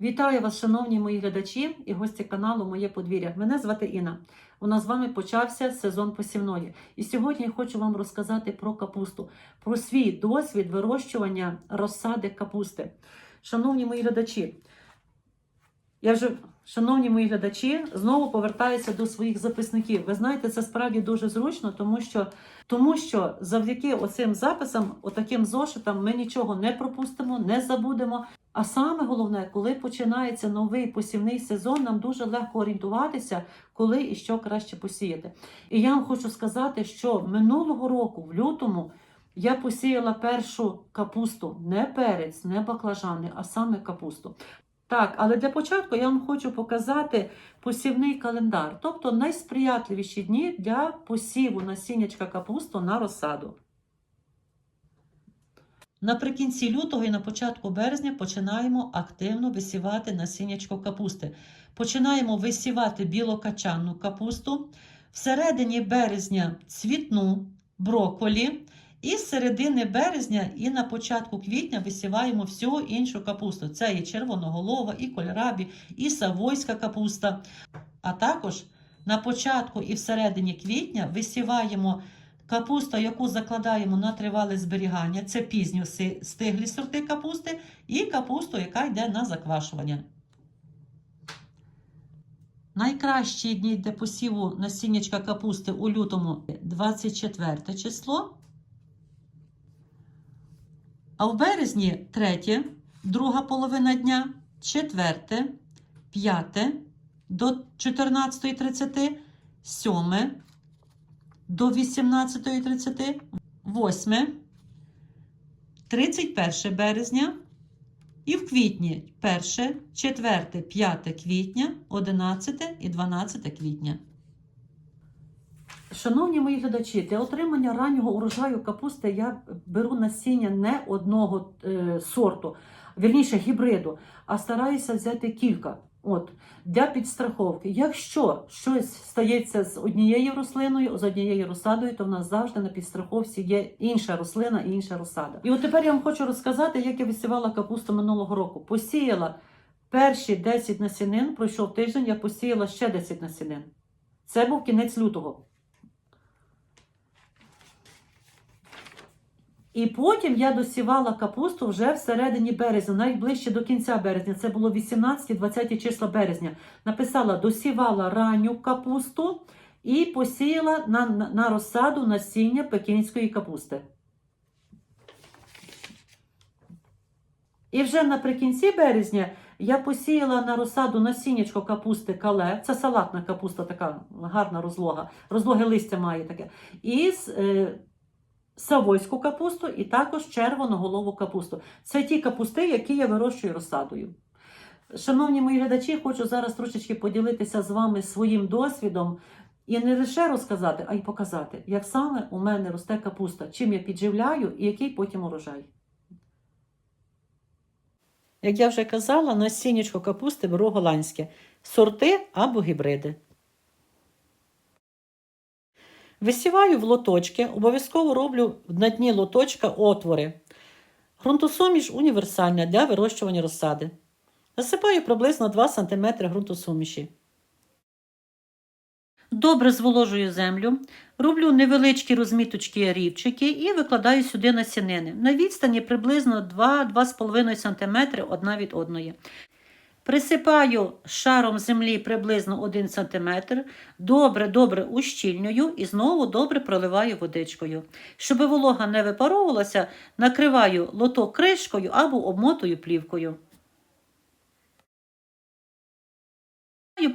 Вітаю вас, шановні мої глядачі і гості каналу Моє подвір'я. Мене звати Інна. У нас з вами почався сезон посівної. І сьогодні я хочу вам розказати про капусту, про свій досвід вирощування розсади капусти. Шановні мої глядачі, я вже, шановні мої глядачі, знову повертаюся до своїх записників. Ви знаєте, це справді дуже зручно, тому що, тому що завдяки оцим записам, отаким зошитам, ми нічого не пропустимо, не забудемо. А саме головне, коли починається новий посівний сезон, нам дуже легко орієнтуватися, коли і що краще посіяти. І я вам хочу сказати, що минулого року, в лютому, я посіяла першу капусту, не перець, не баклажани, а саме капусту. Так, але для початку я вам хочу показати посівний календар, тобто найсприятливіші дні для посіву насіннячка капусту на розсаду. Наприкінці лютого і на початку березня починаємо активно висівати насіннячко капусти. Починаємо висівати білокачанну капусту, всередині березня цвітну брокколі, і з середини березня і на початку квітня висіваємо всю іншу капусту. Це і червоноголова, і кольрабі, і савойська капуста. А також на початку і всередині квітня висіваємо капусту, яку закладаємо на тривале зберігання. Це пізньо стиглі сорти капусти, і капусту, яка йде на заквашування. Найкращі дні для посіву насіннячка капусти у лютому 24 число. А в березні третє, друга половина дня, четверте, п'яте до 14.30, сьоме до 18.30, восьме, 31 березня і в квітні 1, 4, 5 квітня, 11 і 12 квітня. Шановні мої глядачі, для отримання раннього урожаю капусти я беру насіння не одного е, сорту, вірніше гібриду, а стараюся взяти кілька. От, для підстраховки. Якщо щось стається з однією рослиною, з однією розсадою, то в нас завжди на підстраховці є інша рослина і інша розсада. І от тепер я вам хочу розказати, як я висівала капусту минулого року. Посіяла перші 10 насінин, пройшов тиждень, я посіяла ще 10 насінин. Це був кінець лютого. І потім я досівала капусту вже всередині березня, навіть ближче до кінця березня. Це було 18-20 числа березня. Написала, досівала ранню капусту і посіяла на, на, на розсаду насіння пекінської капусти. І вже наприкінці березня я посіяла на розсаду насіннячко капусти кале. Це салатна капуста, така гарна розлога. Розлоге листя має таке. І е, савойську капусту і також червоноголову капусту. Це ті капусти, які я вирощую розсадою. Шановні мої глядачі, хочу зараз трошечки поділитися з вами своїм досвідом і не лише розказати, а й показати, як саме у мене росте капуста, чим я підживляю і який потім урожай. Як я вже казала, насіннячко капусти беру голландське, сорти або гібриди. Висіваю в лоточки, обов'язково роблю на дні лоточка отвори. Грунтосуміш універсальна для вирощування розсади. Насипаю приблизно 2 см ґрунтосуміші. Добре зволожую землю, роблю невеличкі розміточки рівчики і викладаю сюди насінини. На відстані приблизно 2-2,5 см одна від одної. Присипаю шаром землі приблизно 1 см, добре-добре ущільнюю і знову добре проливаю водичкою. Щоб волога не випаровувалася, накриваю лоток кришкою або обмотую плівкою.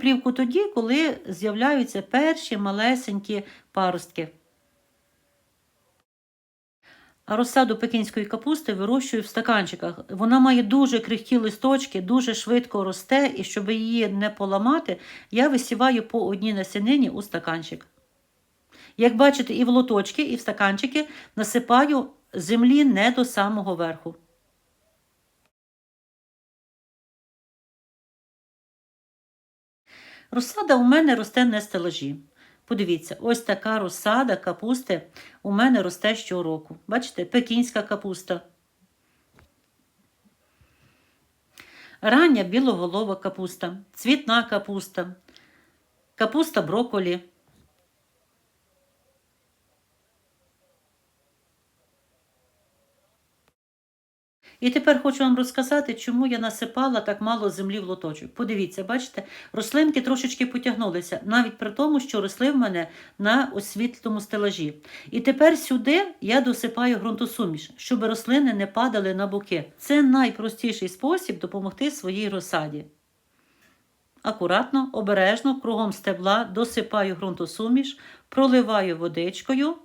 Плівку тоді, коли з'являються перші малесенькі паростки. Розсаду пекінської капусти вирощую в стаканчиках. Вона має дуже крихкі листочки, дуже швидко росте, і щоб її не поламати, я висіваю по одній насінині у стаканчик. Як бачите, і в лоточки, і в стаканчики насипаю землі не до самого верху. Розсада у мене росте на стелажі. Подивіться, ось така розсада капусти у мене росте щороку. Бачите, пекінська капуста. рання білоголова капуста, цвітна капуста, капуста брокколі. І тепер хочу вам розказати, чому я насипала так мало землі в лоточок. Подивіться, бачите, рослинки трошечки потягнулися, навіть при тому, що росли в мене на освітлому стелажі. І тепер сюди я досипаю ґрунтосуміш, щоб рослини не падали на боки. Це найпростіший спосіб допомогти своїй розсаді. Акуратно, обережно, кругом стебла досипаю ґрунтосуміш, проливаю водичкою.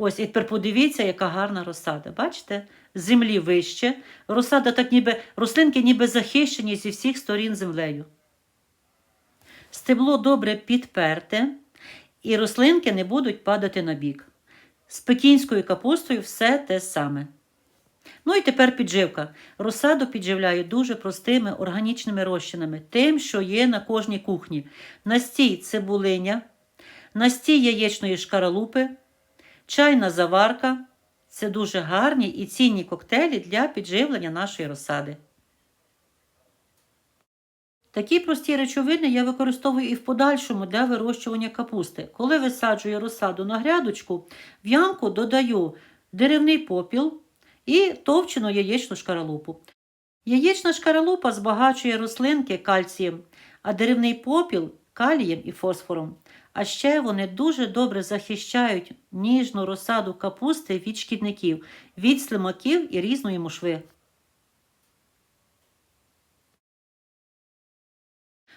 Ось, і тепер подивіться, яка гарна розсада. Бачите? Землі вище. Розсада так ніби, рослинки ніби захищені зі всіх сторін землею. Стебло добре підперте, і рослинки не будуть падати на бік. З пекінською капустою все те саме. Ну і тепер підживка. Розсаду підживляю дуже простими органічними розчинами, тим, що є на кожній кухні. Настій цибулиня, настій яєчної шкаралупи, чайна заварка це дуже гарні і цінні коктейлі для підживлення нашої розсади. Такі прості речовини я використовую і в подальшому для вирощування капусти. Коли висаджую розсаду на грядочку, в ямку додаю деревний попіл і товчену яєчну шкаралупу. Яєчна шкаралупа збагачує рослинки кальцієм, а деревний попіл калієм і фосфором. А ще вони дуже добре захищають ніжну розсаду капусти від шкідників, від слимаків і різної мушви.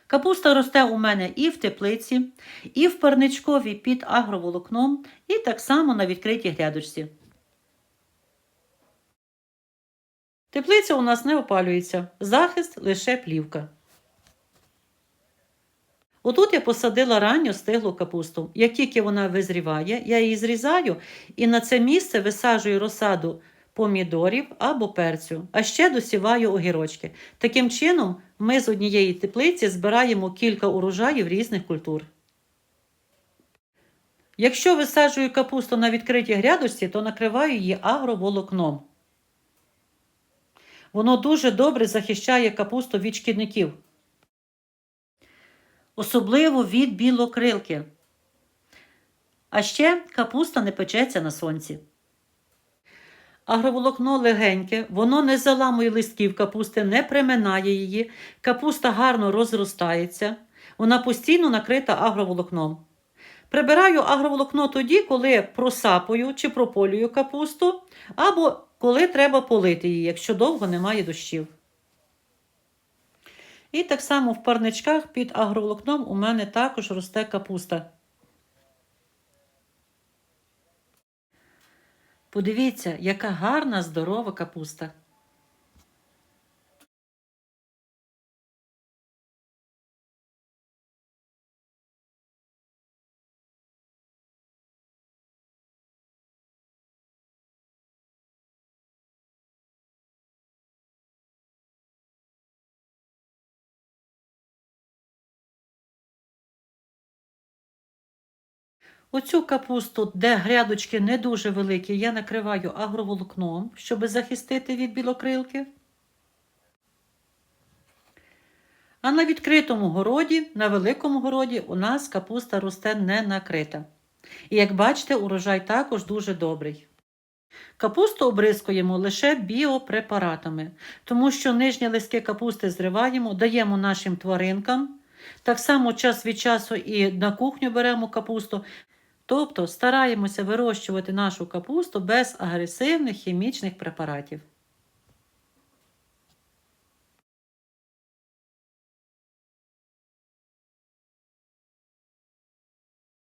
Капуста росте у мене і в теплиці, і в парничкові під агроволокном, і так само на відкритій грядочці. Теплиця у нас не опалюється, захист лише плівка. Отут я посадила ранню стиглу капусту. Як тільки вона визріває, я її зрізаю і на це місце висаджую розсаду помідорів або перцю, а ще досіваю огірочки. Таким чином, ми з однієї теплиці збираємо кілька урожаїв різних культур. Якщо висаджую капусту на відкритій грядочці, то накриваю її агроволокном. Воно дуже добре захищає капусту від шкідників особливо від білокрилки. А ще капуста не печеться на сонці. Агроволокно легеньке, воно не заламує листків капусти, не приминає її, капуста гарно розростається, вона постійно накрита агроволокном. Прибираю агроволокно тоді, коли просапую чи прополюю капусту, або коли треба полити її, якщо довго немає дощів. І так само в парничках під агроволокном у мене також росте капуста. Подивіться, яка гарна, здорова капуста. Оцю капусту, де грядочки не дуже великі, я накриваю агроволокном, щоб захистити від білокрилки. А на відкритому городі, на великому городі, у нас капуста росте не накрита. І як бачите, урожай також дуже добрий. Капусту обрискуємо лише біопрепаратами, тому що нижні листки капусти зриваємо, даємо нашим тваринкам. Так само час від часу і на кухню беремо капусту. Тобто стараємося вирощувати нашу капусту без агресивних хімічних препаратів.